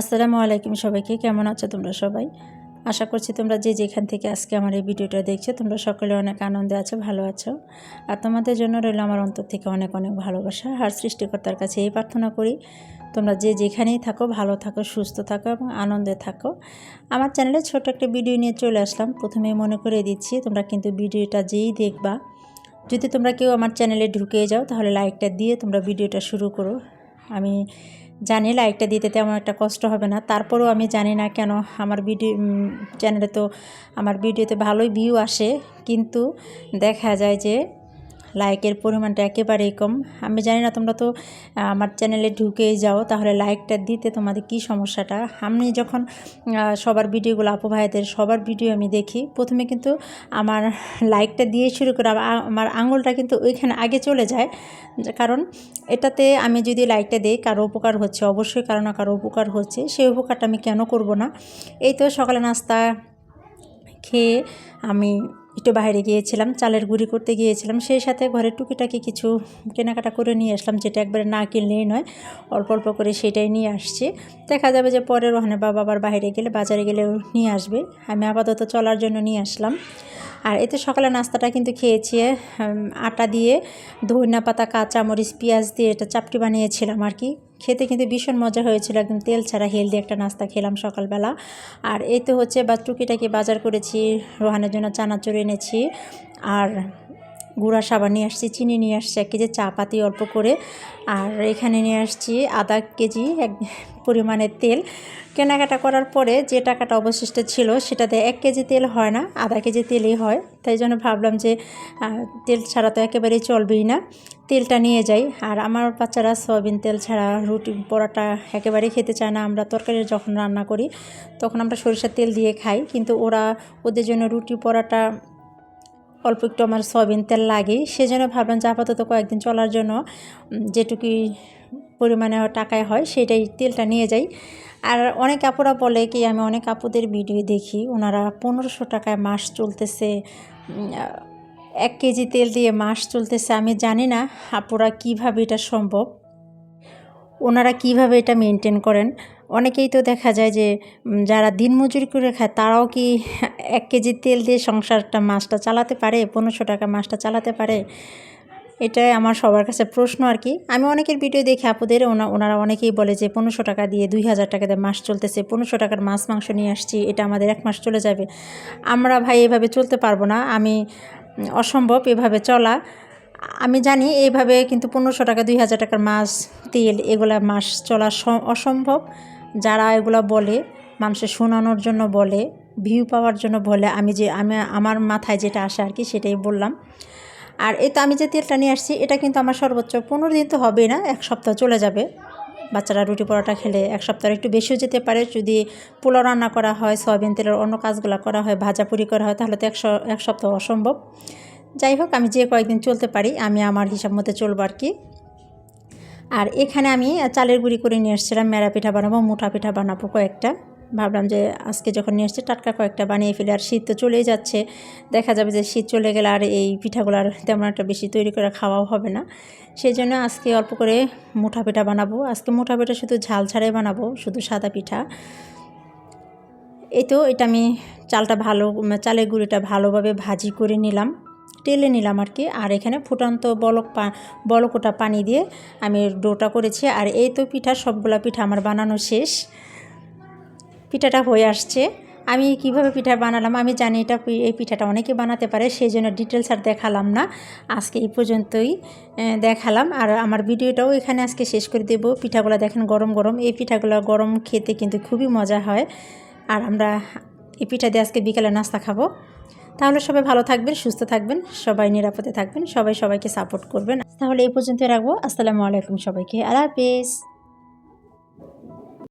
আসসালামু আলাইকুম সবাইকে, কেমন আছো তোমরা সবাই? আশা করছি তোমরা যে যেখান থেকে আজকে আমার এই ভিডিওটা দেখছ, তোমরা সকলে অনেক আনন্দে আছো, ভালো আছো। আর তোমাদের জন্য রইল আমার অন্তর থেকে অনেক অনেক ভালোবাসা আর সৃষ্টিকর্তার কাছে এই প্রার্থনা করি, তোমরা যে যেখানেই থাকো, ভালো থাকো, সুস্থ থাকো এবং আনন্দে থাকো। আমার চ্যানেলে ছোট একটা ভিডিও নিয়ে চলে আসলাম প্রথমে মনে করে দিচ্ছি, তোমরা কিন্তু ভিডিওটা যেই দেখবা, যদি তোমরা কেউ আমার চ্যানেলে ঢুকে যাও, তাহলে লাইকটা দিয়ে তোমরা ভিডিওটা শুরু করো। আমি জানি লাইকটা দিতে তেমন একটা কষ্ট হবে না। তারপরেও আমি জানি না কেন আমার ভিডিও চ্যানেলে তো, আমার ভিডিওতে ভালোই ভিউ আসে। কিন্তু দেখা যায় যে লাইকের পরিমাণটা একেবারেই কম। আমি জানি না, তোমরা তো আমার চ্যানেলে ঢুকেই যাও, তাহলে লাইকটা দিতে তোমাদের কি সমস্যাটা? আমি যখন সবার ভিডিওগুলো, আপু ভাইদের সবার ভিডিও আমি দেখি, প্রথমে কিন্তু আমার লাইকটা দিয়ে শুরু করে আমার আঙুলটা কিন্তু ওইখানে আগে চলে যায়। কারণ এটাতে আমি যদি লাইকটা দিই, কারও উপকার হচ্ছে, অবশ্যই কারও না কারও উপকার হচ্ছে, সেই উপকারটা আমি কেন করব না? এই তো সকালে নাস্তা খেয়ে আমি একটু বাইরে গিয়েছিলাম, চালের গুঁড়ি করতে গিয়েছিলাম, সেই সাথে ঘরে টুকিটাকি কিছু কেনাকাটা করে নিয়ে আসলাম, যেটা একবারে না কিনলেই নয়, অল্প অল্প করে সেটাই নিয়ে আসছি। দেখা যাবে যে পরের ওখানে বাবা আবার বাইরে গেলে, বাজারে গেলে নিয়ে আসবে। আমি আপাতত চলার জন্য নিয়ে আসলাম। আর এতে সকালে নাস্তাটা কিন্তু খেয়েছি আটা দিয়ে, ধনিয়া পাতা কাঁচামরিচ পেঁয়াজ দিয়ে এটা চাপটি বানিয়েছিলাম আর কি। খেতে কিন্তু ভীষণ মজা হয়েছিল, একদম তেল ছাড়া হেলদি একটা নাস্তা খেলাম সকালবেলা। আর এই তো হচ্ছে বা টুকিটাকি বাজার করেছি, রোহানের জন্য চানাচুর এনেছি। আর গুঁড়া সাবান নিয়ে আসছি, চিনি নিয়ে আসছি, এক কেজি চা পাতি অল্প করে। আর এখানে নিয়ে আসছি আধা কেজি এক পরিমাণে তেল। কেনাকাটা করার পরে যে টাকাটা অবশিষ্ট ছিল সেটাতে এক কেজি তেল হয় না, আধা কেজি তেলই হয়। তাই জন্য ভাবলাম যে তেল ছাড়া তো একেবারেই চলবেই না। তেলটা নিয়ে যাই। আর আমার বাচ্চারা সয়াবিন তেল ছাড়া রুটি পরোটা একেবারেই খেতে চায় না। আমরা তরকারি যখন রান্না করি, তখন আমরা সরিষার তেল দিয়ে খাই। কিন্তু ওরা ওদের জন্য রুটি পরোটা অল্প একটু আমার সয়াবিন তেল লাগে। সেজন্য ভাবলাম যে আপাতত কয়েকদিন চলার জন্য যেটুকুই পরিমাণে টাকায় হয় সেটাই তেলটা নিয়ে যাই। আর অনেক আপুরা বলে কি, আমি অনেক আপুদের ভিডিও দেখি, ওনারা পনেরোশো টাকায় মাস চলতেছে এক কেজি তেল দিয়ে মাস চলতেছে, আমি জানি না আপুরা কীভাবে এটা সম্ভব। ওনারা কীভাবে এটা মেনটেন করেন? অনেকেই তো দেখা যায় যে যারা দিনমজুরি করে খায়, তারাও কি এক কেজি তেল দিয়ে সংসারটা মাছটা চালাতে পারে? পনেরোশো টাকা মাছটা চালাতে পারে? এটাই আমার সবার কাছে প্রশ্ন আর কি। আমি অনেকের ভিডিও দেখি আপুদের, ওনা, ওনারা অনেকেই বলে যে, পনেরোশো টাকা দিয়ে দুই হাজার টাকা দিয়ে মাস চলতেছে, পনেরোশো টাকার মাছ, মাংস নিয়ে আসছি, এটা আমাদের এক মাস চলে যাবে। আমরা ভাই এভাবে চলতে পারব না, আমি অসম্ভব এভাবে চলা। আমি জানি এইভাবে কিন্তু পনেরোশো টাকা, দুই হাজার টাকার মাছ, তেল, এগুলা মাস চলা অসম্ভব। যারা এগুলো বলে, মানুষের শোনানোর জন্য বলে ভিউ পাওয়ার জন্য বলে, আমি যে, আমি, আমার মাথায় যেটা আসে আর কি সেটাই বললাম। আর এই তো আমি যে তেলটা নিয়ে আসছি, এটা কিন্তু আমার সর্বোচ্চ পনেরো দিন তো হবেই না, এক সপ্তাহ চলে যাবে। বাচ্চারা রুটি পরোটা খেলে এক সপ্তাহ একটু বেশিও যেতে পারে। যদি পোলাও রান্না করা হয়, সয়াবিন তেলের অন্য কাজগুলো করা হয়, ভাজা পুরি করা হয়, তাহলে তো একশো এক সপ্তাহ অসম্ভব। যাই হোক, আমি যে কয়েকদিন চলতে পারি, আমি আমার হিসাব মতো চলবো আর কি। আর এখানে আমি চালের গুঁড়ি করে নিয়ে এসেছিলাম, মেরা পিঠা বানাবো, মোটা পিঠা বানাবো কয়েকটা। ভাবলাম যে আজকে যখন নিয়ে এসছে, টাটকা কয়েকটা বানিয়ে ফেলে, আর শীত তো চলেই যাচ্ছে। দেখা যাবে যে শীত চলে গেলে আর এই পিঠাগুলো আর তেমন একটা বেশি তৈরি করে খাওয়াও হবে না। সেই জন্য আজকে অল্প করে মুঠা পিঠা বানাবো। আজকে মুঠা পিঠা শুধু ঝাল ছাড়াই বানাবো, শুধু সাদা পিঠা। এই তো, এটা আমি চালটা ভালো, চালের গুঁড়িটা ভালোভাবে ভাজি করে নিলাম। টেলে নিলাম আর কি। আর এখানে ফুটান্ত বলক পা, বলকোটা পানি দিয়ে আমি ডোটা করেছি। আর এই তো পিঠা, সবগুলা পিঠা আমার বানানো শেষ। পিঠাটা হয়ে আসছে। আমি কীভাবে পিঠা বানালাম আমি জানি এটা এই পিঠাটা অনেকে বানাতে পারে সেই জন্য ডিটেলস আর দেখালাম না। আজকে এই পর্যন্তই দেখালাম। আর আমার ভিডিওটাও এখানে আজকে শেষ করে দেবো। পিঠাগুলো দেখেন গরম গরম। এই পিঠাগুলো গরম খেতে কিন্তু খুবই মজা হয়। আর আমরা এই পিঠা দিয়ে আজকে বিকেলে নাস্তা খাব। তাহলে সবাই ভালো থাকবেন, সুস্থ থাকবেন, সবাই নিরাপদে থাকবেন, সবাই সবাইকে সাপোর্ট করবেন। তাহলে এই পর্যন্ত রাখব। আসসালামু আলাইকুম সবাইকে। আল্লাহ হাফিজ।